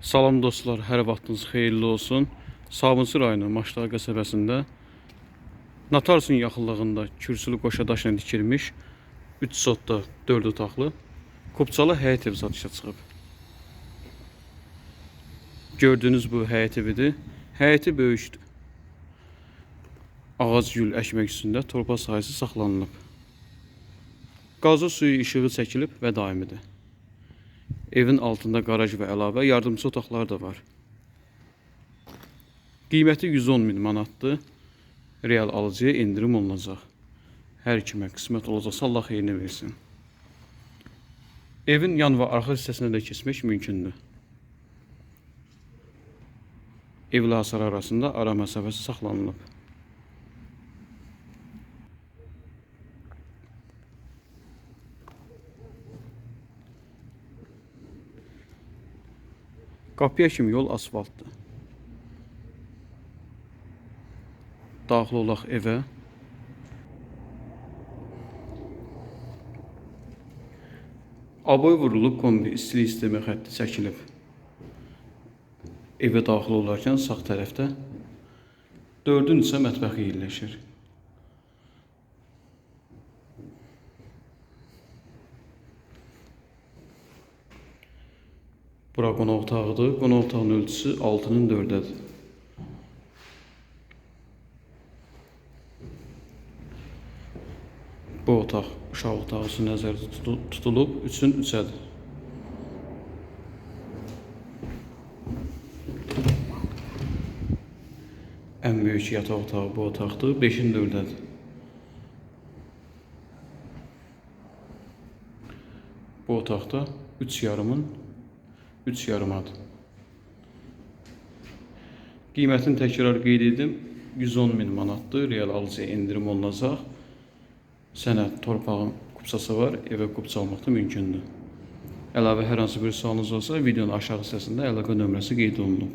Salam dostlar, hər vaxtınız xeyirli olsun. Sabunçu rayonu Maşdağ qəsəbəsində Natarsun yaxınlığında kürsülü qoşa daşla tikilmiş 3 sotda 4 otaqlı Kupçalı həyət evi satışa çıxıb. Gördüyünüz bu həyət evidir. Həyəti böyükdür. Ağac gül əkmək üstündə torpaq sahəsi saxlanılıb. Qazı suyu işığı çəkilib və daimidir. Evin altında garaj və əlavə yardımçı otaqlar da var. Qiyməti 110 min manatdır. Real alıcıya indirim olunacaq. Hər kimə qismət olacaqsa Allah xeyrini versin. Evin yan və arxa hissəsinə də keçmək mümkündür. Evlə hasar arasında ara məsafəsi saxlanılıb. Qapıya kimi yol asfaltdır. Daxil olaq evə. Aboy vurulub kombi istilik sistemi xətti çəkilib. Evə daxil olarkən sağ tərəfdə dördün isə mətbəxi yerləşir. Bura qonaq otağıdır. Qonaq otağının ölçüsü 6-nın 4-dədir. Bu otaq uşaq otağı üçün nəzərdə tutu- tutulub 3-ün 3-ədir. Ən böyük yataq otağı bu otaqdır. 5-in 4-dədir. Bu otaqda 3 yarımın 3 yarımadır. Qiymətini təkrar qeyd edim. 110 min manatdır. Real alıcıya indirim olunacaq. Sənəd torpağın kupçası var. Evə kupça almaq da mümkündür. Əlavə hər hansı bir sualınız olsa videonun aşağı hissəsində əlaqə nömrəsi qeyd olunub.